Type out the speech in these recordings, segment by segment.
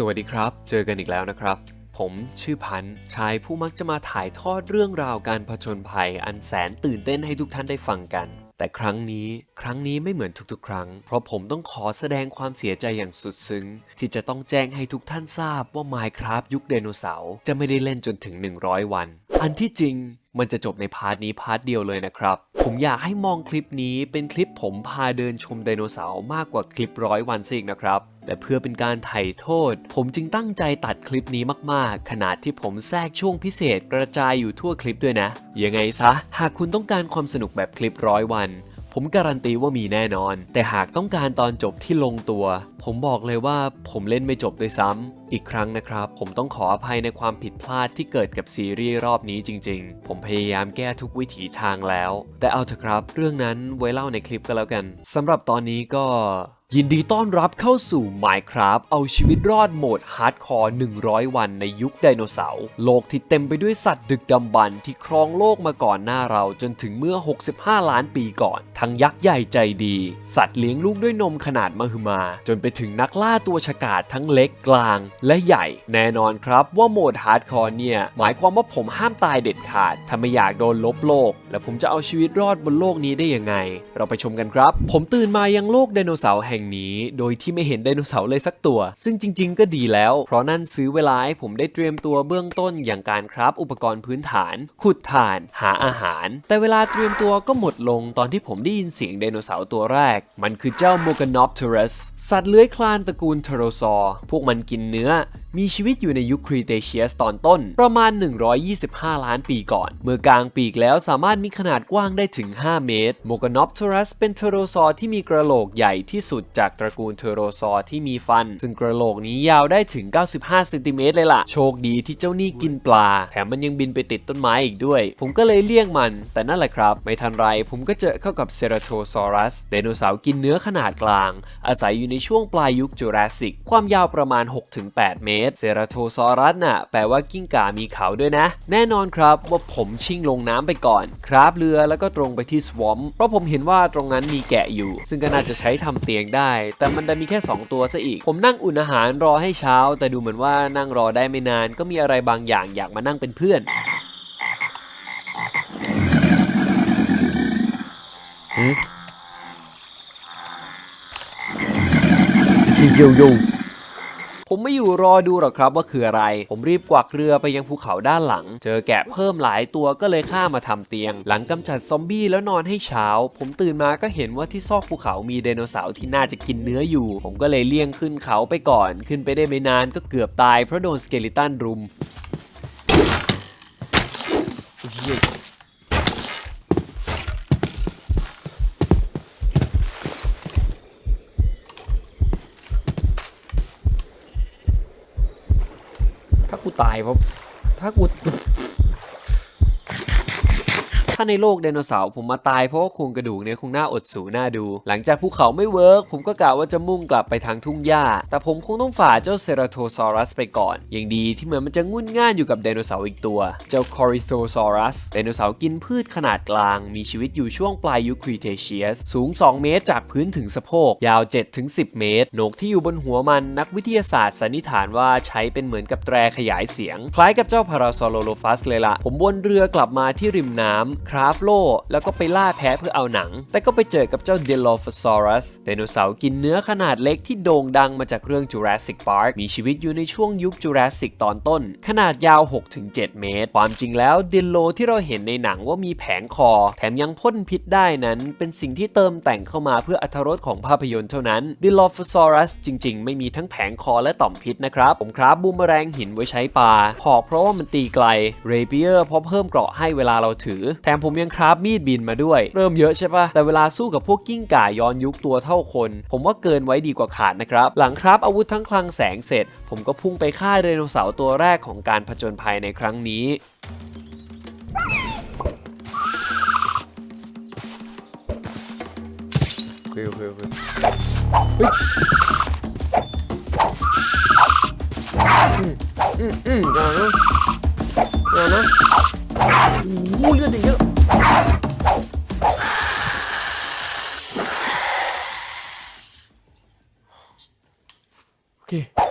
สวัสดีครับ เจอกันอีกแล้วนะครับ ผมชื่อพันธ์ชายผู้มักจะมาถ่ายทอดเรื่องราวการผจญภัย อันแสนตื่นเต้นให้ทุกท่านได้ฟังกัน แต่ครั้งนี้ครั้งนี้ไม่เหมือนทุกๆ ครั้ง เพราะผมต้องขอแสดงความเสียใจอย่างสุดซึ้ง ที่จะต้องแจ้งให้ทุกท่านทราบว่า Minecraft ยุคไดโนเสาร์จะไม่ได้เล่นจนถึง 100 วัน อันที่จริงมันจะจบในพาร์ทนี้พาร์ทเดียวเลยนะครับ ผมอยากให้มองคลิปนี้เป็นคลิปผมพาเดินชมไดโนเสาร์มากกว่าคลิปร้อยวันซะอีกนะครับและเพื่อเป็นการไถ่โทษ ผมจึงตั้งใจตัดคลิปนี้มากๆ ขนาดที่ผมแทรกช่วงพิเศษกระจายอยู่ทั่วคลิปด้วยนะ ยังไงซะ หากคุณต้องการความสนุกแบบคลิปร้อยวัน ผมการันตีว่ามีแน่นอน แต่หากต้องการตอนจบที่ลงตัว ผมบอกเลยว่าผมเล่นไม่จบด้วยซ้ำ อีกครั้งนะครับ ผมต้องขออภัยในความผิดพลาดที่เกิดกับซีรีส์รอบนี้จริง ๆ ผมพยายามแก้ทุกวิถีทางแล้ว แต่เอาเถอะครับ เรื่องนั้นไว้เล่าในคลิปก็แล้วกันสำหรับตอนนี้ก็ยินดีต้อนรับเข้าสู่ Minecraft เอาชีวิตรอดโหมดฮาร์ดคอร์100 วันในยุคไดโนเสาร์โลกที่เต็มไปด้วยสัตว์ดึกดำบรรที่ครองโลกมาก่อนหน้าเราจนถึงเมื่อ 65 ล้านปีก่อน ทั้งยักษ์ใหญ่ใจดี สัตว์เลี้ยงลูกด้วยนมขนาดมหึมา จนไปถึงนักล่าตัวฉกาจทั้งเล็กกลางและใหญ่แน่นอนครับว่าโหมดฮาร์ดคอร์เนี่ย หมายความว่าผมห้ามตายเด็ดขาดถ้าไม่อยากโดนลบโลก และผมจะเอาชีวิตรอดบนโลกนี้ได้ยังไง เราไปชมกันครับ ผมตื่นมายังโลกไดโนเสาร์แห่งนี้ โดยที่ไม่เห็นไดโนเสาร์เลยสักตัว ซึ่งจริง ๆ ก็ดีแล้ว เพราะนั่นซื้อเวลาให้ผมได้เตรียมตัวเบื้องต้นอย่างการคราฟอุปกรณ์พื้นฐาน ขุดถ่าน หาอาหาร แต่เวลาเตรียมตัวก็หมดลงตอนที่ผมได้ยินเสียงไดโนเสาร์ตัวแรก มันคือเจ้าโมกานอปเทรัสสัตว์เลื้อยคลานตระกูลเทโรซอร์พวกมันกินเนื้อがมีชีวิตอยู่ในยุคครีเทเชียสตอนต้น ประมาณ 125 ล้านปีก่อน เมื่อกลางปีกแล้วสามารถมีขนาดกว้างได้ถึง 5 เมตร โมกานอปเทรัสเป็นเทโรซอร์ที่มีกระโหลกใหญ่ที่สุดจากตระกูลเทโรซอร์ที่มีฟัน ซึ่งกระโหลกนี้ยาวได้ถึง 95 เซนติเมตรเลยล่ะ โชคดีที่เจ้านี่กินปลา แถมมันยังบินไปติดต้นไม้อีกด้วย ผมก็เลยเลี่ยงมัน แต่นั่นแหละครับ ไม่ทันไร ผมก็เจอเข้ากับเซราโทซอรัสไดโนเสาร์กินเนื้อขนาดกลาง อาศัยอยู่ในช่วงปลายยุคจูราสสิก ความยาวประมาณ 6-8 เมตรเซราโทซอรัสน่ะแปลว่ากิ้งก่ามีเขาด้วยนะ แน่นอนครับว่าผมชิ่งลงน้ำไปก่อน คราบเรือแล้วก็ตรงไปที่สวอมเพราะผมเห็นว่าตรงนั้นมีแกะอยู่ ซึ่งก็น่าจะใช้ทำเตียงได้ แต่มันดันมีแค่ 2 ตัวซะอีก ผมนั่งอุ่นอาหารรอให้เช้า แต่ดูเหมือนว่านั่งรอได้ไม่นานก็มีอะไรบางอย่างอยากมานั่งเป็นเพื่อนโยโย ผมไม่อยู่รอดูหรอกครับว่าคืออะไร ผมรีบกวักเรือไปยังภูเขาด้านหลัง เจอแกะเพิ่มหลายตัวก็เลยข้ามาทำเตียง หลังกำจัดซอมบี้แล้วนอนให้เช้า ผมตื่นมาก็เห็นว่าที่ซอกภูเขามีไดโนเสาร์ที่น่าจะกินเนื้ออยู่ ผมก็เลยเลี่ยงขึ้นเขาไปก่อน ขึ้นไปได้ไม่นานก็เกือบตายเพราะโดนสเกลิตันรุม ตายเพราะถ้ากู ถ้าในโลกไดโนเสาร์ผมมาตายเพราะว่าโครงกระดูกเนี่ยคงน่าอดสูน่าดู หลังจากภูเขาไม่เวิร์กผมก็กะว่าจะมุ่งกลับไปทางทุ่งหญ้า แต่ผมคงต้องฝ่าเจ้าเซราโทซอรัสไปก่อน อย่างดีที่เหมือนมันจะงุ่นง่านอยู่กับไดโนเสาร์อีกตัว เจ้าคอริโธซอรัสไดโนเสาร์กินพืชขนาดกลาง มีชีวิตอยู่ช่วงปลายยุคครีเทเชียส สูง 2 เมตรจากพื้นถึงสะโพก ยาว 7-10 เมตร โหนกที่อยู่บนหัวมันนักวิทยาศาสตร์สันนิษฐานว่าใช้เป็นเหมือนกับแตรขยายเสียง คล้ายกับเจ้าพาราซอโลโลฟัสเลยล่ะ ผมวนเรือกลับมาที่ริมน้ำคราฟโลแล้วก็ไปล่าแพ้เพื่อเอาหนัง แต่ก็ไปเจอกับเจ้าเดล o ฟ a ซอรัสไดโนเสาร์กินเนื้อขนาดเล็กที่โด่งดังมาจากเรื่อง Jurassic Park มีชีวิตอยู่ในช่วงยุค Jurassic ตอนต้น ขนาดยาว 6-7 เมตร ความจริงแล้วเดลโลที่เราเห็นในหนังว่ามีแผงคอ แถมยังพ่นพิษได้นั้นเป็นสิ่งที่เติมแต่งเข้ามาเพื่ออรรถรสของภาพยนตร์เท่านั้นเดล o ฟ a ซอรัสจริงๆ ไม่มีทั้งแผงคอและต่อมพิษนะครับ ผมครับบูมเมอแรงหินไว้ใช้ปลาหอกเพราะว่ามันตีไกล เรเปียร์เพราะเพิ่มเกราะให้เวลาเราถือ แถมผมยังคราฟมีดบินมาด้วย เริ่มเยอะใช่ปะแต่เวลาสู้กับพวกกิ้งก่าย้อนยุคตัวเท่าคน ผมว่าเกินไว้ดีกว่าขาดนะครับ หลังครับอาวุธทั้งคลังแสงเสร็จ ผมก็พุ่งไปฆ่าไดโนเสาร์ตัวแรกของการผจญภัยในครั้งนี้โอเคโอเคโอเคเฮ้ยอืมอืมอืมอย่านะอย่านะโอ้ยเลือดเยอะ โอเค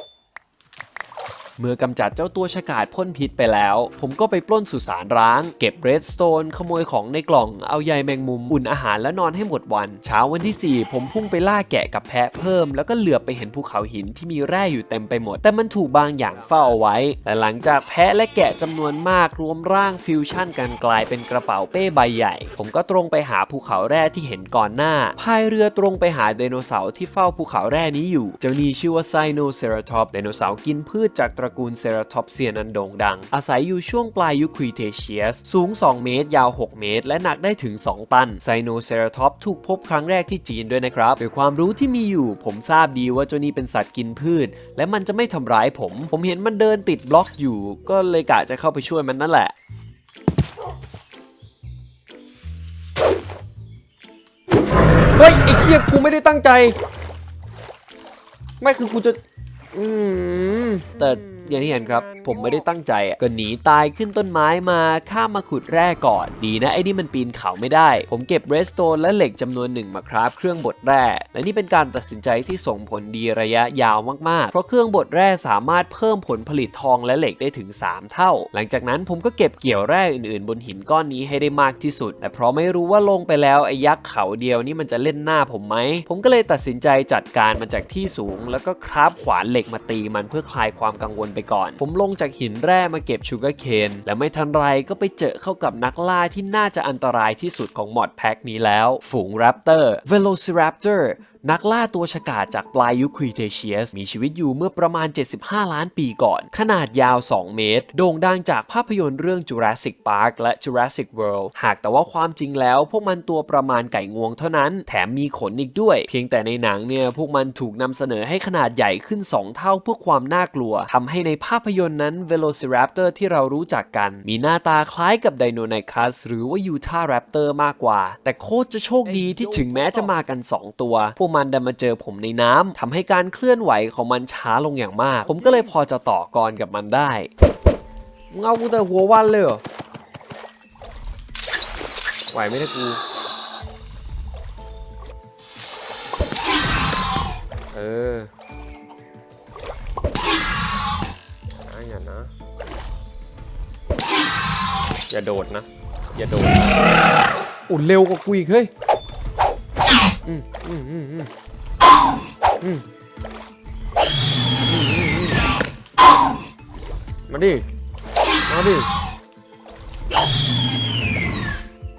เมื่อกำจัดเจ้าตัวฉกาจพ่นพิษไปแล้ว ผมก็ไปปล้นสุสานร้าง เก็บเรดสโตนขโมยของในกล่องเอาใยแมงมุมอุ่นอาหารและนอนให้หมดวัน เช้าวันที่ 4 ผมพุ่งไปล่าแกะกับแพะเพิ่ม แล้วก็เหลือบไปเห็นภูเขาหินที่มีแร่อยู่เต็มไปหมด แต่มันถูกบางอย่างเฝ้าเอาไว้ แต่หลังจากแพะและแกะจำนวนมากรวมร่างฟิวชั่นกันกลายเป็นกระเป๋าเป้ใบใหญ่ ผมก็ตรงไปหาภูเขาแร่ที่เห็นก่อนหน้าพายเรือตรงไปหาไดโนเสาร์ที่เฝ้าภูเขาแร่นี้อยู่ เจ้านี่ชื่อว่าไซโนเซราทอปไดโนเสาร์กินพืชจากตระกูลเซราทอปเซียนอันโด่งดัง อาศัยอยู่ช่วงปลายยุคครีเทเชียส สูง 2 เมตร ยาว 6 เมตร และหนักได้ถึง 2 ตัน ไซโนเซราทอปถูกพบครั้งแรกที่จีนด้วยนะครับด้วยความรู้ที่มีอยู่ ผมทราบดีว่าเจ้านี่เป็นสัตว์กินพืช และมันจะไม่ทำร้ายผม ผมเห็นมันเดินติดบล็อกอยู่ ก็เลยกะจะเข้าไปช่วยมันนั่นแหละเฮ้ย ไอ้เคียกูไม่ได้ตั้งใจ ไม่คือกูจะ อืม แต่ อย่างที่เห็นครับ ผมไม่ได้ตั้งใจอะก็หนีตายขึ้นต้นไม้มาข้ามมาขุดแร่ก่อน ดีนะไอ้นี่มันปีนเขาไม่ได้ ผมเก็บเรสโตนและเหล็กจำนวนหนึ่งมาคราฟเครื่องบดแร่ และนี่เป็นการตัดสินใจที่ส่งผลดีระยะยาวมากๆ เพราะเครื่องบดแร่สามารถเพิ่มผลผลิตทองและเหล็กได้ถึง 3 เท่า หลังจากนั้นผมก็เก็บเกี่ยวแร่อื่นๆ บนหินก้อนนี้ให้ได้มากที่สุด แต่เพราะไม่รู้ว่าลงไปแล้วไอ้ยักษ์เขาเดียวนี่มันจะเล่นหน้าผมไหม ผมก็เลยตัดสินใจจัดการมันจากที่สูง แล้วก็คราฟขวานเหล็กมาตีมันเพื่อคลายความกังวลไปก่อน ผมลงจากหินแร่มาเก็บชูการ์เคนและไม่ทันไรก็ไปเจอเข้ากับนักล่าที่น่าจะอันตรายที่สุดของมอดแพ็กนี้แล้ว ฝูงแรปเตอร์เวโลซิแรปเตอร์นักล่าตัวฉกาจจากปลายยุคครีเทเชียสมีชีวิตอยู่เมื่อประมาณ 75 ล้านปีก่อน ขนาดยาว 2 เมตร โด่งดังจากภาพยนตร์เรื่อง Jurassic Park และ Jurassic World หากแต่ว่าความจริงแล้ว พวกมันตัวประมาณไก่งวงเท่านั้น แถมมีขนอีกด้วย เพียงแต่ในหนังเนี่ย พวกมันถูกนำเสนอให้ขนาดใหญ่ขึ้น 2 เท่าเพื่อความน่ากลัวทำให้ในภาพยนตร์นั้น Velociraptor ที่เรารู้จักกัน มีหน้าตาคล้ายกับ Deinonychus หรือว่า Utah Raptor มากกว่า แต่โคตรจะโชคดีที่ถึงแม้จะมากัน 2 ตัวพวกมันดันมาเจอผมในน้ำทำให้การเคลื่อนไหวของมันช้าลงอย่างมาก ผมก็เลยพอจะต่อกรกับมันได้มึงากูแต่หัววันเลยเหรอไหวไหมเนี่ได้กูเอออย่านะ อย่าโดดนะ อย่าโดดอุ่นเร็วกว่ากูอีกเฮ้ย อืมอืมอืมอืมอืมมาดิ มาดิ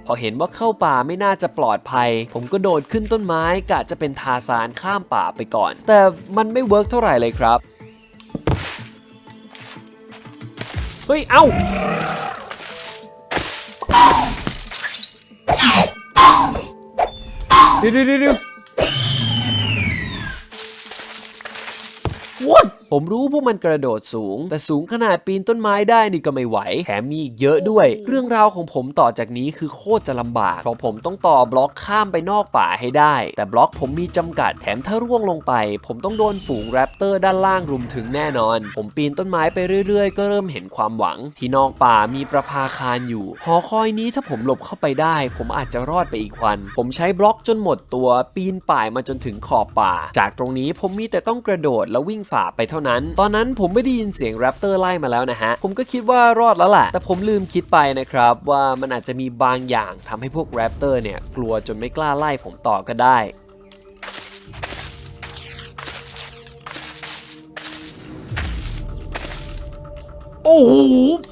พอเห็นว่าเข้าป่าไม่น่าจะปลอดภัย ผมก็โดดขึ้นต้นไม้กะจะเป็นทาซานข้ามป่าไปก่อน แต่มันไม่เวิร์กเท่าไหร่เลยครับ เฮ้ย เอ้า เดี๋ยวเดี๋ยวเดี๋ยว What ผมรู้พวกมันกระโดดสูง แต่สูงขนาดปีนต้นไม้ได้นี่ก็ไม่ไหว แถมมีอีกเยอะด้วย เรื่องราวของผมต่อจากนี้คือโคตรจะลำบาก เพราะผมต้องต่อบล็อกข้ามไปนอกป่าให้ได้ แต่บล็อกผมมีจำกัด แถมถ้าร่วงลงไป ผมต้องโดนฝูงแรปเตอร์ด้านล่างรุมถึงแน่นอน ผมปีนต้นไม้ไปเรื่อย ๆ ก็เริ่มเห็นความหวัง ที่นอกป่ามีประภาคารอยู่ หอคอยนี้ถ้าผมหลบเข้าไปได้ ผมอาจจะรอดไปอีกวัน ผมใช้บล็อกจนหมดตัว ปีนป่ายมาจนถึงขอบป่า จากตรงนี้ผมมีแต่ต้องกระโดดแล้ววิ่งฝ่าไปเท่านั้น ตอนนั้นผมไม่ได้ยินเสียงแรปเตอร์ไล่มาแล้วนะฮะ ผมก็คิดว่ารอดแล้วแหละ แต่ผมลืมคิดไปนะครับ ว่ามันอาจจะมีบางอย่างทำให้พวกแรปเตอร์เนี่ยกลัวจนไม่กล้าไล่ผมต่อก็ได้ โอ้โห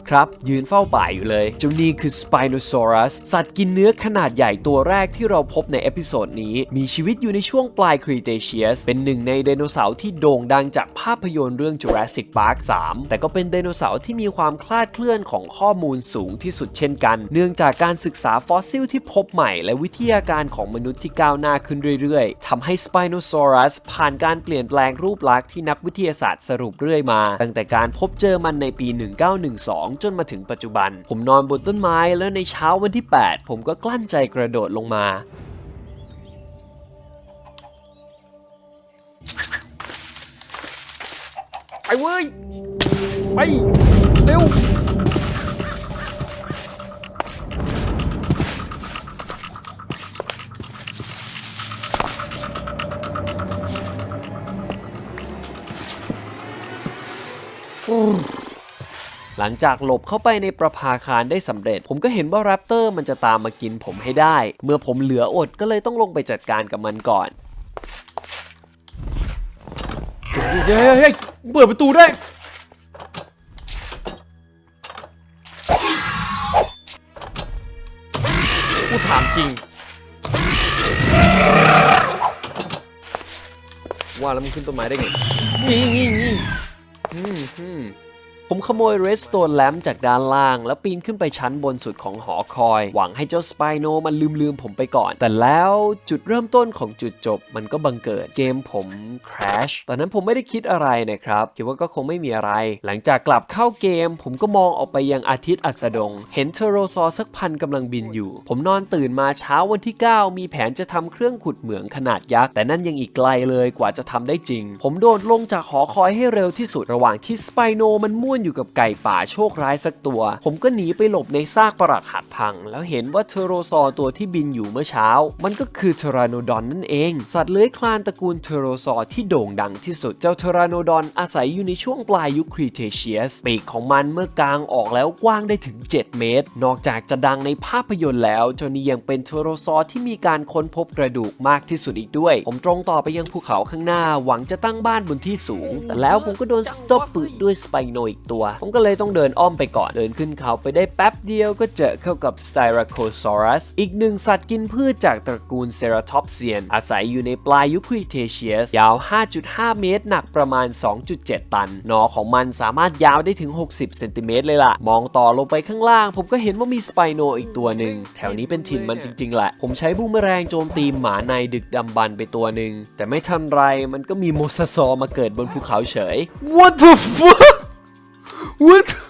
ครับ ยืนเฝ้าป่าอยู่เลย เจ้านี่คือ Spinosaurus สัตว์กินเนื้อขนาดใหญ่ตัวแรกที่เราพบในเอพิโซดนี้ มีชีวิตอยู่ในช่วงปลาย Cretaceous เป็นหนึ่งในไดโนเสาร์ที่โด่งดังจากภาพยนตร์เรื่อง Jurassic Park 3 แต่ก็เป็นไดโนเสาร์ที่มีความคลาดเคลื่อนของข้อมูลสูงที่สุดเช่นกัน เนื่องจากการศึกษาฟอสซิลที่พบใหม่ และวิทยาการของมนุษย์ที่ก้าวหน้าขึ้นเรื่อยๆทำให้ Spinosaurus ผ่านการเปลี่ยนแปลงรูปลักษณ์ที่นักวิทยาศาสตร์สรุปเรื่อยมา ตั้งแต่การพบเจอมันในปี1912 จนมาถึงปัจจุบัน ผมนอนบนต้นไม้แล้วในเช้าวันที่ 8 ผมก็กลั้นใจกระโดดลงมาไปเว้ย ไป เร็วโหลังจากหลบเข้าไปในประภาคารได้สำเร็จ ผมก็เห็นว่าแรปเตอร์มันจะตามมากินผมให้ได้ เมื่อผมเหลืออดก็เลยต้องลงไปจัดการกับมันก่อนเฮ้ยเฮ้ยเฮ้ยเปิดประตูได้กูถามจริง ว่าแล้วมันขึ้นต้นไม้ได้ไงนี่นี่นี่อืมอืม ผมขโมยเรสโตนแลมจากด้านล่าง แล้วปีนขึ้นไปชั้นบนสุดของหอคอย หวังให้เจ้าสไปโนมันลืมลืมผมไปก่อน แต่แล้วจุดเริ่มต้นของจุดจบมันก็บังเกิดเกมผมคราชตอนนั้นผมไม่ได้คิดอะไรนะครับ คิดว่าก็คงไม่มีอะไร หลังจากกลับเข้าเกม ผมก็มองออกไปยังอาทิตย์อัสดง เห็นเทโรซอร์สักพันกำลังบินอยู่ ผมนอนตื่นมาเช้าวันที่ 9 มีแผนจะทำเครื่องขุดเหมืองขนาดยักษ์แต่นั่นยังอีกไกลเลยกว่าจะทำได้จริง ผมโดดลงจากหอคอยให้เร็วที่สุดระหว่างที่สไปโนมันม่วนอยู่กับไก่ป่าโชคร้ายสักตัว ผมก็หนีไปหลบในซากปรักหักพัง แล้วเห็นว่าเทโรซอร์ตัวที่บินอยู่เมื่อเช้า มันก็คือเทราโนดอนนั่นเอง สัตว์เลื้อยคลานตระกูลเทโรซอร์ที่โด่งดังที่สุด เจ้าเทราโนดอนอาศัยอยู่ในช่วงปลายยุคครีเทเชียส ปีกของมันเมื่อกลางออกแล้วกว้างได้ถึง 7 เมตร นอกจากจะดังในภาพยนตร์แล้วเจ้านี้ยังเป็นเทโรซอร์ที่มีการค้นพบกระดูกมากที่สุดอีกด้วย ผมตรงต่อไปยังภูเขาข้างหน้าหวังจะตั้งบ้านบนที่สูง แต่แล้วผมก็โดนสต็อปปึด้วยสไปโนอีกตัว ผมก็เลยต้องเดินอ้อมไปก่อน เดินขึ้นเขาไปได้แป๊บเดียวก็เจอเข้ากับ Styracosaurus อีกหนึ่งสัตว์กินพืชจากตระกูล Ceratopsian อาศัยอยู่ในปลายยุคครีเทเชียสยาว 5.5 เมตร หนักประมาณ 2.7 ตัน หนอของมันสามารถยาวได้ถึง 60 เซนติเมตรเลยล่ะ มองต่อลงไปข้างล่าง ผมก็เห็นว่ามีสไปโนอีกตัวหนึ่ง แถวนี้เป็นถิ่นมันจริงๆแหละ ผมใช้บูมเมแรงโจมตีหมาในดึกดำบรรไปตัวหนึ่ง แต่ไม่ทันไรมันก็มีโมซาซอร์มาเกิดบนภูเขาเฉย What the fuck What เ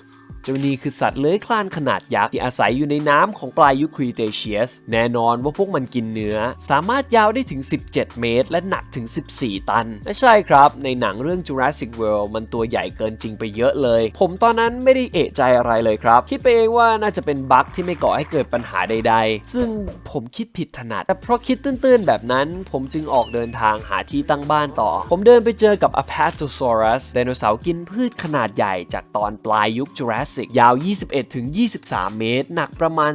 จ้านี่คือสัตว์เลื้อยคลานขนาดยักษ์ที่อาศัยอยู่ในน้ำของปลายยุคครีเทเชียส แน่นอนว่าพวกมันกินเนื้อ สามารถยาวได้ถึง 17 เมตร และหนักถึง 14 ตันและใช่ครับ ในหนังเรื่อง Jurassic World มันตัวใหญ่เกินจริงไปเยอะเลย ผมตอนนั้นไม่ได้เอะใจอะไรเลยครับ คิดไปเองว่าน่าจะเป็นบั๊กที่ไม่ก่อให้เกิดปัญหาใด ๆ ซึ่งผมคิดผิดถนัด แต่เพราะคิดตื้นๆแบบนั้น ผมจึงออกเดินทางหาที่ตั้งบ้านต่อ ผมเดินไปเจอกับ Apatosaurus ไดโนเสาร์กินพืชขนาดใหญ่จากตอนปลายยุค Jurassic ยาว 21-23 เมตร หนักประมาณ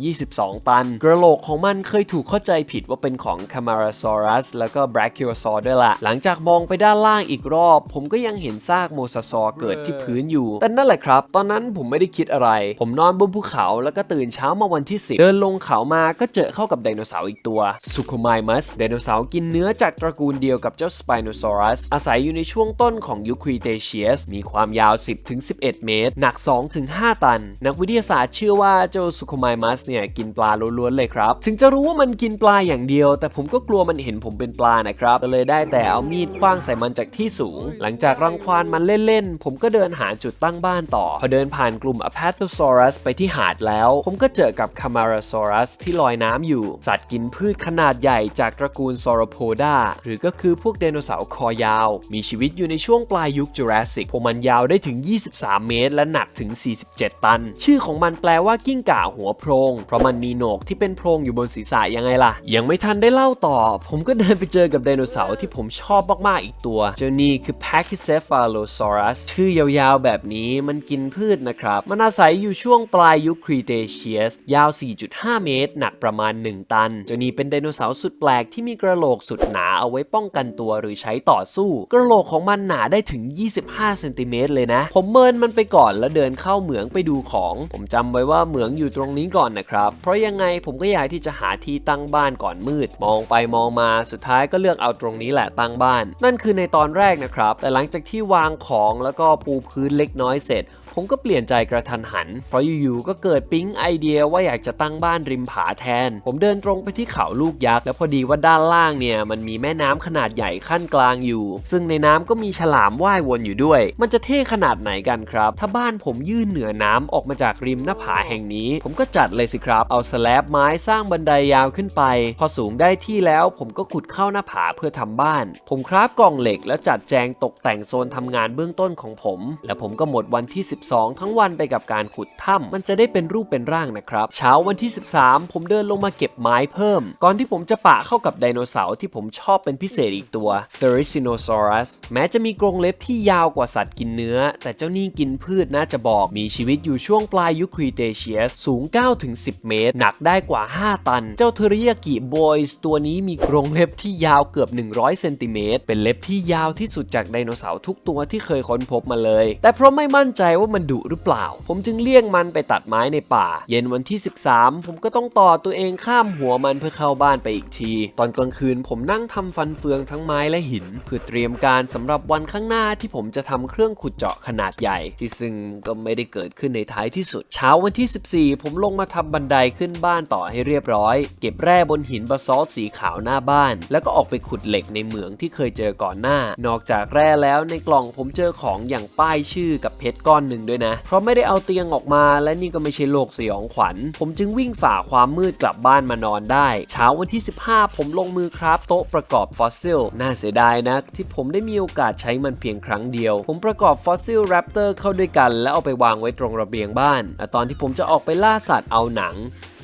16-22 ตัน กระโหลกของมันเคยถูกเข้าใจผิดว่าเป็นของ Camarasaurus แล้วก็ Brachiosaur ด้วยละ หลังจากมองไปด้านล่างอีกรอบ ผมก็ยังเห็นซากโมซาซอร์เกิดที่พื้นอยู่ แต่นั่นแหละครับ ตอนนั้นผมไม่ได้คิดอะไร ผมนอนบนภูเขาแล้วก็ตื่นเช้ามาวันที่ 10 เดินลงเขามาก็เจอเข้ากับไดโนเสาร์อีกตัว s u c h o m i m u s ไดโนเสาร์กินเนื้อจากตระกูลเดียวกับเจ้า Spinosaurus อาศัยอยู่ในช่วงต้นของยุค Cretaceous มีความยาว 10-11 เมตร หนัก2-5 ตัน นักวิทยาศาสตร์เชื่อว่าเจ้า s u c h o m i m u s เนี่ยกินปลาล้วนๆเลยครับ ถึงจะรู้ว่ามันกินปลาอย่างเดียว แต่ผมก็กลัวมันเห็นผมเป็นปลานะครับก็เลยได้แต่เอามีดคว้างใส่มันจากที่สูง หลังจากรังควานมันเล่นๆ ผมก็เดินหาจุดตั้งบ้านต่อ พอเดินผ่านกลุ่ม Apatosaurus ไปที่หาดแล้ว ผมก็เจอกับ Camarasaurus ที่ลอยน้ำอยู่ สัตว์กินพืชขนาดใหญ่จากตระกูล Sauropoda หรือก็คือพวกไดโนเสาร์คอยาว มีชีวิตอยู่ในช่วงปลายยุค Jurassic พวกมันยาวได้ถึง 23 เมตร และหนักถึง 47 ตัน ชื่อของมันแปลว่ากิ้งก่าหัวโพรง เพราะมันมีโหนกที่เป็นโพรงอยู่บนศีรษะยังไงล่ะ ยังไม่ทันได้เล่าต่อ ผมก็เดินไปเจอกับไดโนเสาร์ที่ผมชอบมาก ๆ อีกตัว เจ้านี่คือ Pachycephalosaurus ชื่อยาวๆ แบบนี้มันกินพืชนะครับ มันอาศัยอยู่ช่วงปลายยุค Cretaceous ยาว 4.5 เมตร หนักประมาณ 1 ตัน เจ้านี่เป็นไดโนเสาร์สุดแปลกที่มีกระโหลกสุดหนาเอาไว้ป้องกันตัวหรือใช้ต่อสู้ กระโหลกของมันหนาได้ถึง 25 เซนติเมตรเลยนะ ผมเมินมันไปก่อนแล้วเดินเข้าเหมืองไปดูของ ผมจำไว้ว่าเหมืองอยู่ตรงนี้ก่อนนะครับ เพราะยังไงผมก็อยากที่จะหาที่ตั้งบ้านก่อนมืด มองไปมองมาสุดท้ายก็เลือกเอาตรงนี้แหละตั้งบ้าน นั่นคือในตอนแรกนะครับ แต่หลังจากที่วางของแล้วก็ปูพื้นเล็กน้อยเสร็จ ผมก็เปลี่ยนใจกระทันหัน เพราะอยู่ๆก็เกิดปิ๊งไอเดียว่าอยากจะตั้งบ้านริมผาแทน ผมเดินตรงไปที่เขาลูกยักษ์แล้วพอดีว่าด้านล่างเนี่ยมันมีแม่น้ำขนาดใหญ่ขั้นกลางอยู่ ซึ่งในน้ำก็มีฉลามว่ายวนอยู่ด้วย มันจะเท่ขนาดไหนกันครับ ถ้าบ้านผมยื่นเหนือน้ำออกมาจากริมหน้าผาแห่งนี้ ผมก็จัดเลยสิครับ เอาสแลบไม้สร้างบันไดยาวขึ้นไป พอสูงได้ที่แล้วผมก็ขุดเข้าหน้าผาเพื่อทำบ้าน ผมคราฟกล่องเหล็กแล้วจัดแจงตกแต่งโซนทำงานเบื้องต้นของผม และผมก็หมดวันที่12 ทั้งวันไปกับการขุดถ้ำมันจะได้เป็นรูปเป็นร่างนะครับ เช้าวันที่ 13 ผมเดินลงมาเก็บไม้เพิ่ม ก่อนที่ผมจะปะเข้ากับไดโนเสาร์ที่ผมชอบเป็นพิเศษอีกตัว Therizinosaurus แม้จะมีกรงเล็บที่ยาวกว่าสัตว์กินเนื้อ แต่เจ้านี่กินพืชน่าจะบอกมีชีวิตอยู่ช่วงปลายยุคครีเทเชียสสูง 9-10 เมตร หนักได้กว่า 5 ตัน เจ้าเทอริยากิบอยส์ตัวนี้มีกรงเล็บที่ยาวเกือบ 100 เซนติเมตร เป็นเล็บที่ยาวที่สุดจากไดโนเสาร์ทุกตัวที่เคยค้นพบมาเลย แต่เพราะไม่มั่นใจว่ามันดุหรือเปล่า ผมจึงเลี่ยงมันไปตัดไม้ในป่า เย็นวันที่ 13 ผมก็ต้องต่อตัวเองข้ามหัวมันเพื่อเข้าบ้านไปอีกที ตอนกลางคืนผมนั่งทำฟันเฟืองทั้งไม้และหิน เพื่อเตรียมการสำหรับวันข้างหน้าที่ผมจะทำเครื่องขุดเจาะขนาดใหญ่ ที่ซึ่งก็ไม่ได้เกิดขึ้นในท้ายที่สุด เช้าวันที่ 14 ผมลงมาทำบันไดขึ้นบ้านต่อให้เรียบร้อย เก็บแร่บนหินบาซอลสีขาวหน้าบ้าน แล้วก็ออกไปขุดเหล็กในเหมืองที่เคยเจอก่อนหน้า นอกจากแร่แล้วในกล่องผมเจอของอย่างป้ายชื่อกับเพชรก้อนหนึ่งด้วยนะ เพราะไม่ได้เอาเตียงออกมาและนี่ก็ไม่ใช่โลกสยองขวัญ ผมจึงวิ่งฝ่าความมืดกลับบ้านมานอนได้ เช้าวันที่ 15 ผมลงมือครับโต๊ะประกอบฟอสซิล น่าเสียดายนะที่ผมได้มีโอกาสใช้มันเพียงครั้งเดียว ผมประกอบฟอสซิลแรปเตอร์เข้าด้วยกัน แล้วเอาไปวางไว้ตรงระเบียงบ้านแต่ตอนที่ผมจะออกไปล่าสัตว์เอาหนัง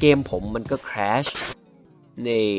เกมผมมันก็ crash นี่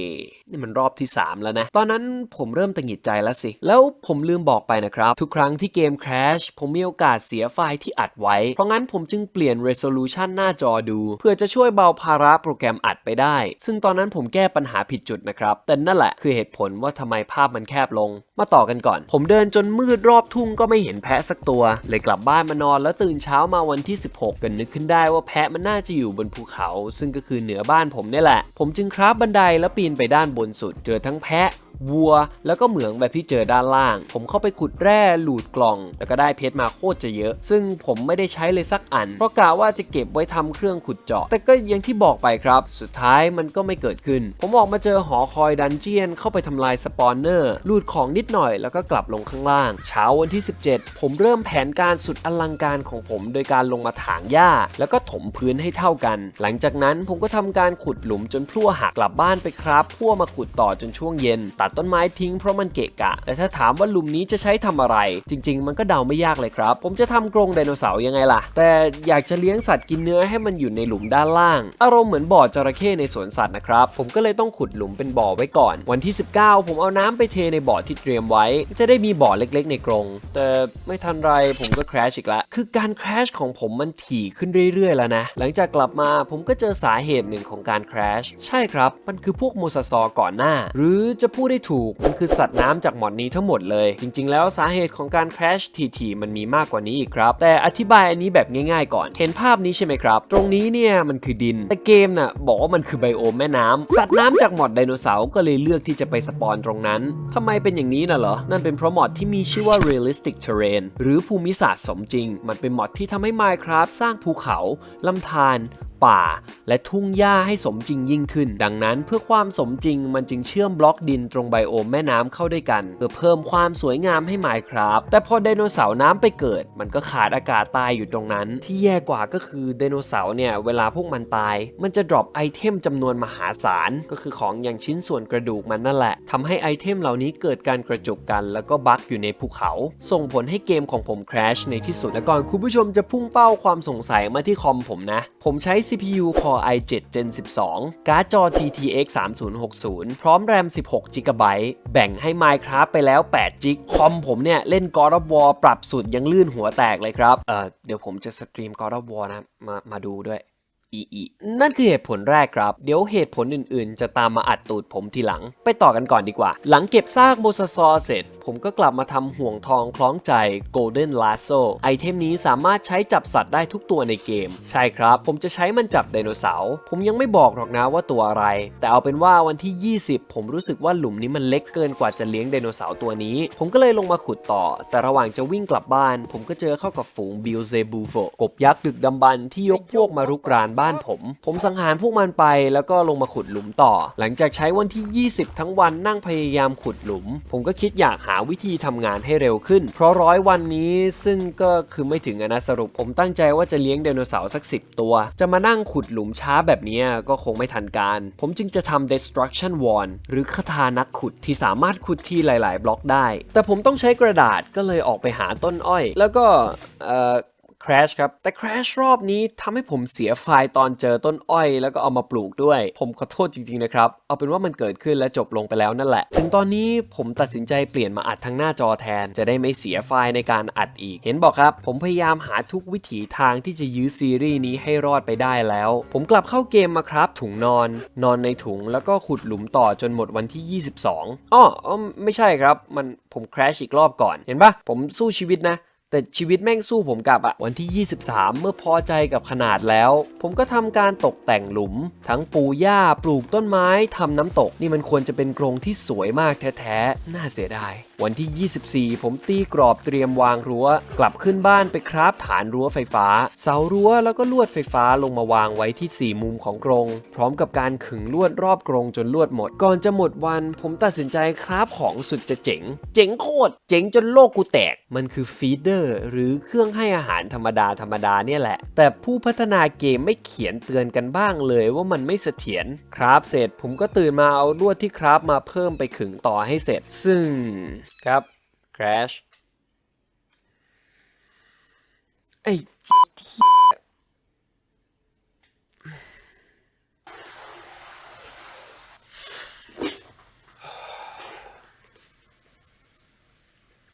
นี่มันรอบที่ 3 แล้วนะ ตอนนั้นผมเริ่มตังหงิดใจแล้วสิ แล้วผมลืมบอกไปนะครับ ทุกครั้งที่เกม crash ผมมีโอกาสเสียไฟล์ที่อัดไว้ เพราะงั้นผมจึงเปลี่ยน resolution หน้าจอดู เพื่อจะช่วยเบาภาระโปรแกรมอัดไปได้ ซึ่งตอนนั้นผมแก้ปัญหาผิดจุดนะครับ แต่นั่นแหละคือเหตุผลว่าทำไมภาพมันแคบลง มาต่อกันก่อน ผมเดินจนมืดรอบทุ่งก็ไม่เห็นแพะสักตัว เลยกลับบ้านมานอนแล้วตื่นเช้ามาวันที่ 16 กันนึกขึ้นได้ว่าแพะมันน่าจะอยู่บนภูเขา ซึ่งก็คือเหนือบ้านผมนี่แหละ ผมจึงคราบบันไดแล้วปีนไปด้านบนนสุด เจอทั้งแพะ วัว แล้วก็เหมืองแบบที่เจอด้านล่าง ผมเข้าไปขุดแร่หลูดกล่อง แล้วก็ได้เพชรมาโคตรจะเยอะ ซึ่งผมไม่ได้ใช้เลยสักอัน เพราะกะว่าจะเก็บไว้ทำเครื่องขุดเจาะ แต่ก็อยังที่บอกไปครับ สุดท้ายมันก็ไม่เกิดขึ้น ผมออกมาเจอหอคอยดันเจียน เข้าไปทำลายสปอนเนอร์ลูดของนิดหน่อยแล้วก็กลับลงข้างล่าง เช้าวันที่ 17 ผมเริ่มแผนการสุดอลังการของผม โดยการลงมาถางหญ้า แล้วก็ถมพื้นให้เท่ากัน หลังจากนั้นผมก็ทำการขุดหลุมจนพลั่วหักกลับบ้านไปครับ พลั่วมาขุดต่อจนช่วงเย็น ตัดต้นไม้ทิ้งเพราะมันเกะกะ แต่ถ้าถามว่าหลุมนี้จะใช้ทำอะไร จริง ๆ มันก็เดาไม่ยากเลยครับ ผมจะทำกรงไดโนเสาร์ยังไงล่ะ แต่อยากจะเลี้ยงสัตว์กินเนื้อให้มันอยู่ในหลุมด้านล่าง อารมณ์เหมือนบ่อจระเข้ในสวนสัตว์นะครับ ผมก็เลยต้องขุดหลุมเป็นบ่อไว้ก่อน วันที่ 19 ผมเอาน้ำไปเทในบ่อที่เตรียมไว้ จะได้มีบ่อเล็กๆ ในกรง แต่ไม่ทันไรผมก็ crash อีกแล้วคือการ crash ของผมมันถี่ขึ้นเรื่อยๆ แล้วนะ หลังจากกลับมาผมก็เจอสาเหตุหนึ่งของการ crash ใช่ครับ มันคือพวกโมซาซอก่อนหน้า หรือจะพูดได้ถูก มันคือสัตว์น้ำจากหมอดนี้ทั้งหมดเลย จริง ๆ แล้วสาเหตุของการ crash ถี่ๆมันมีมากกว่านี้อีกครับ แต่อธิบายอันนี้แบบง่ายๆก่อน เห็นภาพนี้ใช่ไหมครับ ตรงนี้เนี่ยมันคือดิน แต่เกมน่ะบอกว่ามันคือไบโอมแม่น้ำสัตว์น้ำจากหมอดไดโนเสาร์ก็เลยเลือกที่จะไปสปอนตรงนั้นทำไมเป็นอย่างนี้น่ะเหรอ นั่นเป็นเพราะหมอดที่มีชื่อว่า realistic terrain หรือภูมิศาสตร์สมจริง มันเป็นหมอดที่ทำให้ Minecraft สร้างภูเขาลำธาร ป่า และทุ่งหญ้าให้สมจริงยิ่งขึ้น ดังนั้นเพื่อความสมจริงมันจึงเชื่อมบล็อกดินตรงไบโอมแม่น้ำเข้าด้วยกัน เพื่อเพิ่มความสวยงามให้ Minecraft แต่พอไดโนเสาร์น้ำไปเกิด มันก็ขาดอากาศตายอยู่ตรงนั้น ที่แย่กว่าก็คือไดโนเสาร์เนี่ยเวลาพวกมันตาย มันจะดรอปไอเทมจำนวนมหาศาลก็คือของอย่างชิ้นส่วนกระดูกมันนั่นแหละทำให้ไอเทมเหล่านี้เกิดการกระจุกกันแล้วก็บั๊กอยู่ในภูเขา ส่งผลให้เกมของผม crash ในที่สุดและก่อนคุณผู้ชมจะพุ่งเป้าความสงสัยมาที่คอมผมนะ ผมใช้ CPU Core i7 Gen 12 การ์ดจอ GTX 3060 พร้อมแรม 16 GB แบ่งให้ Minecraft ไปแล้ว8 g ิกคอมผมเนี่ย เล่น God of War ปรับสุดยังลื่นหัวแตกเลยครับ เออเดี๋ยวผมจะสตรีม God of War นะ มา มาดูด้วย อีอีนั่นคือเหตุผลแรกครับ เดี๋ยวเหตุผลอื่นๆ จะตามมาอัดตูดผมทีหลัง ไปต่อกันก่อนดีกว่า หลังเก็บซากโมซาซอร์เสร็จ ผมก็กลับมาทำห่วงทองคล้องใจ Golden Lasso ไอเทมนี้สามารถใช้จับสัตว์ได้ทุกตัวในเกม ใช่ครับ ผมจะใช้มันจับไดโนเสาร์ ผมยังไม่บอกหรอกนะว่าตัวอะไร แต่เอาเป็นว่าวันที่ 20 ผมรู้สึกว่าหลุมนี้มันเล็กเกินกว่าจะเลี้ยงไดโนเสาร์ตัวนี้ ผมก็เลยลงมาขุดต่อ แต่ระหว่างจะวิ่งกลับบ้าน ผมก็เจอเข้ากับฝูงบิลเซบูโฟกบยักษ์ดึกดำบรรที่ยกพวกมารุกรานบ้านบ้านผม ผมสังหารพวกมันไปแล้วก็ลงมาขุดหลุมต่อ หลังจากใช้วันที่ 20 ทั้งวันนั่งพยายามขุดหลุม ผมก็คิดอยากหาวิธีทำงานให้เร็วขึ้น เพราะร้อยวันนี้ซึ่งก็คือไม่ถึงอนะสรุป ผมตั้งใจว่าจะเลี้ยงไดโนเสาร์สัก 10 ตัว จะมานั่งขุดหลุมช้าแบบนี้ก็คงไม่ทันการ ผมจึงจะทำ destruction wand หรือคาถานักขุดที่สามารถขุดที่หลาย ๆ บล็อกได้ แต่ผมต้องใช้กระดาษก็เลยออกไปหาต้นอ้อย แล้วก็เอ่อ crash ครับ แต่ crash รอบนี้ทำให้ผมเสียไฟล์ตอนเจอต้นอ้อย แล้วก็เอามาปลูกด้วย ผมขอโทษจริงๆนะครับ เอาเป็นว่ามันเกิดขึ้นและจบลงไปแล้วนั่นแหละ ถึงตอนนี้ผมตัดสินใจเปลี่ยนมาอัดทางหน้าจอแทน จะได้ไม่เสียไฟล์ในการอัดอีก เห็นบอกครับ ผมพยายามหาทุกวิถีทางที่จะยื้อซีรีส์นี้ให้รอดไปได้แล้ว ผมกลับเข้าเกมมาครับ ถุงนอน นอนในถุงแล้วก็ขุดหลุมต่อจนหมดวันที่ 22 อ้ออ๋อไม่ใช่ครับ มันผม crash อีกรอบก่อน เห็นปะผมสู้ชีวิตนะ แต่ชีวิตแม่งสู้ผมกลับอะวันที่ 23 เมื่อพอใจกับขนาดแล้ว ผมก็ทำการตกแต่งหลุม ทั้งปูหญ้าปลูกต้นไม้ทำน้ำตก นี่มันควรจะเป็นกรงที่สวยมากแท้ๆน่าเสียดายวันที่ 24 ผมตีกรอบเตรียมวางรั้ว กลับขึ้นบ้านไปคราฟฐานรั้วไฟฟ้า เสารั้วแล้วก็ลวดไฟฟ้าลงมาวางไว้ที่ 4 มุมของกรง พร้อมกับการขึงลวดรอบกรงจนลวดหมด ก่อนจะหมดวันผมตัดสินใจคราฟของสุดจะเจ๋ง เจ๋งโคตร เจ๋งจนโลกกูแตก มันคือฟีเดอร์ หรือเครื่องให้อาหารธรรมดาธรรมดาเนี่ยแหละ แต่ผู้พัฒนาเกมไม่เขียนเตือนกันบ้างเลยว่ามันไม่เสถียรคราฟเสร็จ ผมก็ตื่นมาเอาลวดที่คราฟมาเพิ่มไปขึงต่อให้เสร็จ ซึ่งครับ crash ไอ้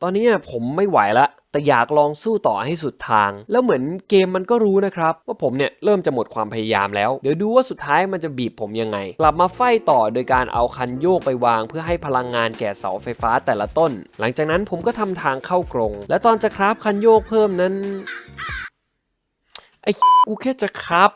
ตอนนี้ผมไม่ไหวละ แต่อยากลองสู้ต่อให้สุดทาง แล้วเหมือนเกมมันก็รู้นะครับ ว่าผมเนี่ยเริ่มจะหมดความพยายามแล้ว เดี๋ยวดูว่าสุดท้ายมันจะบีบผมยังไง กลับมาไฟต่อโดยการเอาคันโยกไปวาง เพื่อให้พลังงานแก่เสาไฟฟ้าแต่ละต้น หลังจากนั้นผมก็ทำทางเข้ากรง และตอนจะคราฟคันโยกเพิ่มนั้นไอ้กูแค่จะคราฟ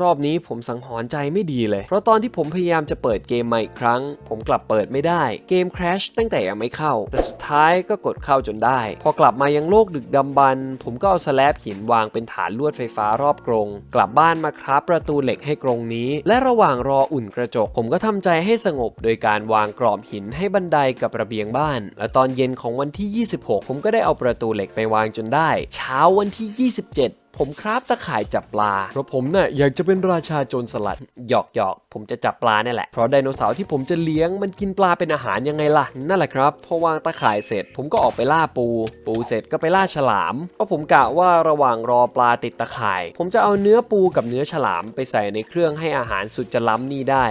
รอบนี้ผมสังหรณ์ใจไม่ดีเลย เพราะตอนที่ผมพยายามจะเปิดเกมมาอีกครั้ง ผมกลับเปิดไม่ได้ เกม crash ตั้งแต่ยังไม่เข้า แต่สุดท้ายก็กดเข้าจนได้ พอกลับมายังโลกดึกดำบรรพ์ผมก็เอาสแลบหินวางเป็นฐานลวดไฟฟ้ารอบกรง กลับบ้านมาคราฟประตูเหล็กให้กรงนี้ และระหว่างรออุ่นกระจก ผมก็ทำใจให้สงบ โดยการวางกรอบหินให้บันไดกับระเบียงบ้าน และตอนเย็นของวันที่ 26 ผมก็ได้เอาประตูเหล็กไปวางจนได้ เช้าวันที่ 27 ผมคราฟตะข่ายจับปลา เพราะผมนี่ยอยากจะเป็นราชาโจรสลัด หยอกหยอกผมจะจับปลาเนี่ยแหละ เพราะไดโนเสาร์ที่ผมจะเลี้ยงมันกินปลาเป็นอาหารยังไงล่ะ นั่นแหละครับ พอวางตะข่ายเสร็จ ผมก็ออกไปล่าปู ปูเสร็จก็ไปล่าฉลาม เพราะผมกะว่าระหว่างรอปลาติดตะข่าย ผมจะเอาเนื้อปูกับเนื้อฉลามไปใส่ในเครื่องให้อาหารสุดจะล้ำนี่ได้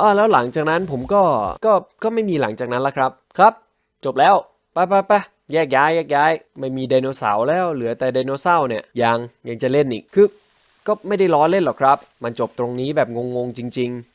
อ่าแล้วหลังจากนั้นผมก็ ก็ ก็ไม่มีหลังจากนั้นล้วครับ ครับ จบแล้ว ไปไปไป แยกย้ายแยกย้าย ไม่มีไดโนเสาร์แล้วเหลือแต่ไดโนเสาร์เนี่ยยังยังจะเล่นอีกคือก็ไม่ได้ล้อเล่นหรอกครับ มันจบตรงนี้แบบงงๆจริง ๆ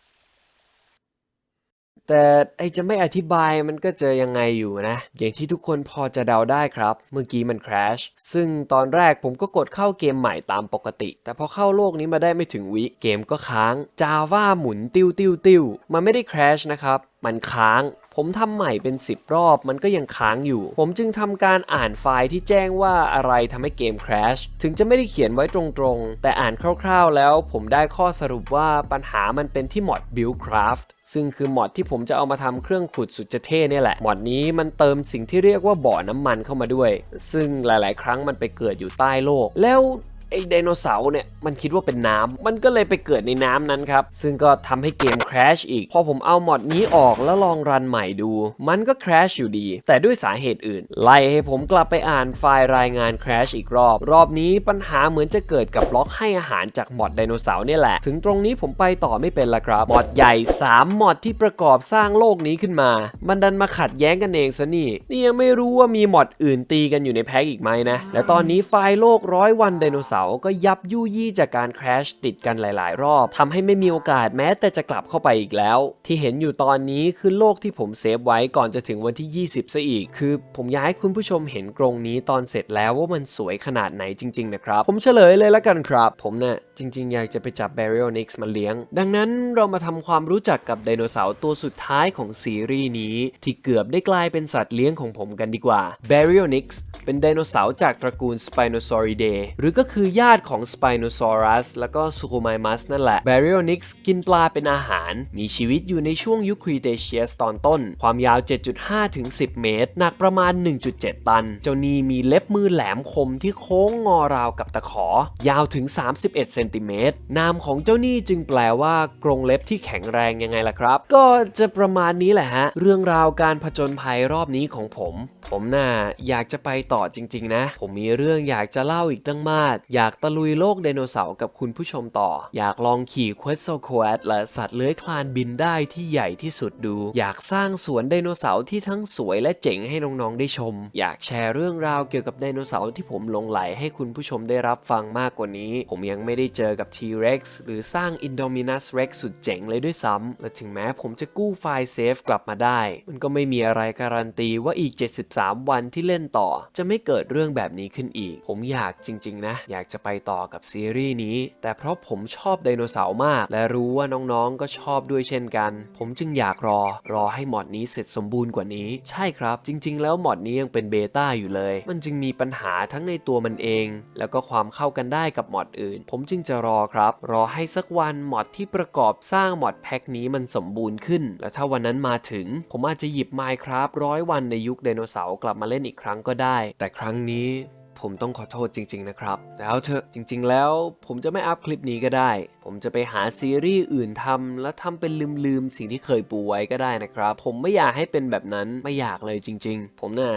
แต่ไอจะไม่อธิบายมันก็เจอยังไงอยู่นะ อย่างที่ทุกคนพอจะเดาได้ครับ เมื่อกี้มัน crash ซึ่งตอนแรกผมก็กดเข้าเกมใหม่ตามปกติ แต่พอเข้าโลกนี้มาได้ไม่ถึงวิเกมก็ค้าง Java หมุนติ้วติ้วติ้วมันไม่ได้ crash นะครับ มันค้าง ผมทำใหม่เป็น 10 รอบมันก็ยังค้างอยู่ ผมจึงทำการอ่านไฟล์ที่แจ้งว่าอะไรทำให้เกม crash ถึงจะไม่ได้เขียนไว้ตรงๆ แต่อ่านคร่าวๆ แล้วผมได้ข้อสรุปว่าปัญหามันเป็นที่มอด Buildcraft ซึ่งคือมอดที่ผมจะเอามาทำเครื่องขุดสุดจะเท่เนี่ยแหละ มอดนี้มันเติมสิ่งที่เรียกว่าบ่อน้ำมันเข้ามาด้วย ซึ่งหลาย ๆ ครั้งมันไปเกิดอยู่ใต้โลก แล้ว ไอไดโนเสาร์เนี่ยมันคิดว่าเป็นน้ำมันก็เลยไปเกิดในน้ำนั้นครับ ซึ่งก็ทำให้เกม crash อีก พอผมเอามอดนี้ออกแล้วลองรันใหม่ดู มันก็ crash อยู่ดี แต่ด้วยสาเหตุอื่น ไล่ให้ผมกลับไปอ่านไฟล์รายงาน crash อีกรอบ รอบนี้ปัญหาเหมือนจะเกิดกับบล็อกให้อาหารจากมอดไดโนเสาร์เนี่ยแหละ ถึงตรงนี้ผมไปต่อไม่เป็นละครับมอดใหญ่3มอดที่ประกอบสร้างโลกนี้ขึ้นมา มันดันมาขัดแย้งกันเองซะนี่ นี่ยังไม่รู้ว่ามีมอดอื่นตีกันอยู่ในแพ็กอีกไหมนะ และตอนนี้ไฟล์โลกร้อยวันไดโนเสาร์ก็ยับยุยี่จากการแครชติดกันหลาย ๆ รอบทำให้ไม่มีโอกาสแม้แต่จะกลับเข้าไปอีกแล้ว ที่เห็นอยู่ตอนนี้คือโลกที่ผมเซฟไว้ก่อนจะถึงวันที่ 20ซะอีก คือผมอยากให้คุณผู้ชมเห็นกรงนี้ตอนเสร็จแล้วว่ามันสวยขนาดไหนจริง ๆ นะครับ ผมเฉลยเลยละกันครับ ผมเนี่ย จริงๆ อยากจะไปจับ Baryonyx มาเลี้ยง ดังนั้นเรามาทำความรู้จักกับไดโนเสาร์ตัวสุดท้ายของซีรีส์นี้ ที่เกือบได้กลายเป็นสัตว์เลี้ยงของผมกันดีกว่า Baryonyx เป็นไดโนเสาร์จากตระกูล Spinosauridae หรือก็คือญาติของ Spinosaurus แล้วก็ Suchomimus นั่นแหละ Baryonyx กินปลาเป็นอาหาร มีชีวิตอยู่ในช่วงยุค Cretaceous ตอนต้น ความยาว 7.5 ถึง 10 เมตร หนักประมาณ 1.7 ตัน เจ้านี่มีเล็บมือแหลมคมที่โค้งงอราวกับตะขอ ยาวถึง 31 เซนติเมตร นามของเจ้านี่จึงแปลว่ากรงเล็บที่แข็งแรงยังไงล่ะครับ ก็จะประมาณนี้แหละฮะ เรื่องราวการผจญภัยรอบนี้ของผม ผมน่ะอยากจะไปต่อจริง ๆ นะ ผมมีเรื่องอยากจะเล่าอีกตั้งมาก อยากตะลุยโลกไดโนเสาร์กับคุณผู้ชมต่อ อยากลองขี่คว e โซคว d และสัตว์เลื้อยคลานบินได้ที่ใหญ่ที่สุดดู อยากสร้างสวนไดโนเสาร์ที่ทั้งสวยและเจ๋งให้น้องๆได้ชม อยากแชร์เรื่องราวเกี่ยวกับไดโนเสาร์ที่ผมหลงไหลให้คุณผู้ชมได้รับฟังมากกว่านี้ ผมยังไม่ได้เจอกับ T-Rex หรือสร้าง Indominus Rex สุดเจ๋งเลยด้วยซ้ำ และถึงแม้ผมจะกู้ไฟล์เซฟกลับมาได้ มันก็ไม่มีอะไรการันตีว่าอีก 73 วันที่เล่นต่อ จะไม่เกิดเรื่องแบบนี้ขึ้นอีก ผมอยากจริง ๆ นะ อยากจะไปต่อกับซีรีส์นี้ แต่เพราะผมชอบไดโนเสาร์มาก และรู้ว่าน้องๆ ก็ชอบด้วยเช่นกัน ผมจึงอยากรอ รอให้หมอดนี้เสร็จสมบูรณ์กว่านี้ ใช่ครับ จริง ๆ แล้วหมอดนี้ยังเป็นเบต้าอยู่เลย มันจึงมีปัญหาทั้งในตัวมันเอง แล้วก็ความเข้ากันได้กับหมอดอื่น ผมจึงจะรอครับ รอให้สักวันหมอดที่ประกอบสร้างหมอดแพ็คนี้มันสมบูรณ์ขึ้น และถ้าวันนั้นมาถึง ผมอาจจะหยิบ Minecraft ร้อยวันในยุคไดโนเสาร์กลับมาเล่นอีกครั้งก็ได้ แต่ครั้งนี้ผมต้องขอโทษจริง ๆ นะครับแต่เอาเถอะจริง ๆ แล้ว ผมจะไม่อัพคลิปนี้ก็ได้ ผมจะไปหาซีรีส์อื่นทำแล้วทำเป็นลืม ๆ สิ่งที่เคยปูไว้ก็ได้นะครับ ผมไม่อยากให้เป็นแบบนั้นไม่อยากเลยจริง ๆ ผมน่ะ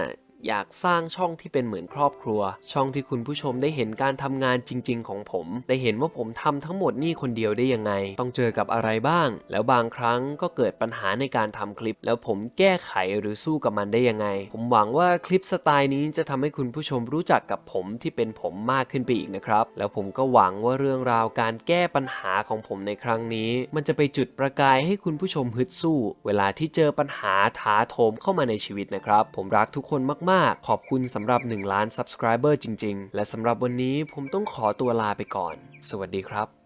อยากสร้างช่องที่เป็นเหมือนครอบครัว ช่องที่คุณผู้ชมได้เห็นการทำงานจริง ๆ ของผม ได้เห็นว่าผมทำทั้งหมดนี่คนเดียวได้ยังไง ต้องเจอกับอะไรบ้าง แล้วบางครั้งก็เกิดปัญหาในการทำคลิป แล้วผมแก้ไขหรือสู้กับมันได้ยังไง ผมหวังว่าคลิปสไตล์นี้จะทำให้คุณผู้ชมรู้จักกับผมที่เป็นผมมากขึ้นไปอีกนะครับ แล้วผมก็หวังว่าเรื่องราวการแก้ปัญหาของผมในครั้งนี้ มันจะไปจุดประกายให้คุณผู้ชมฮึดสู้ เวลาที่เจอปัญหาถาโถมเข้ามาในชีวิตนะครับ ผมรักทุกคนมากมากๆ ขอบคุณสำหรับ 1 ล้าน subscriber จริง ๆ และสำหรับวันนี้ผมต้องขอตัวลาไปก่อน สวัสดีครับ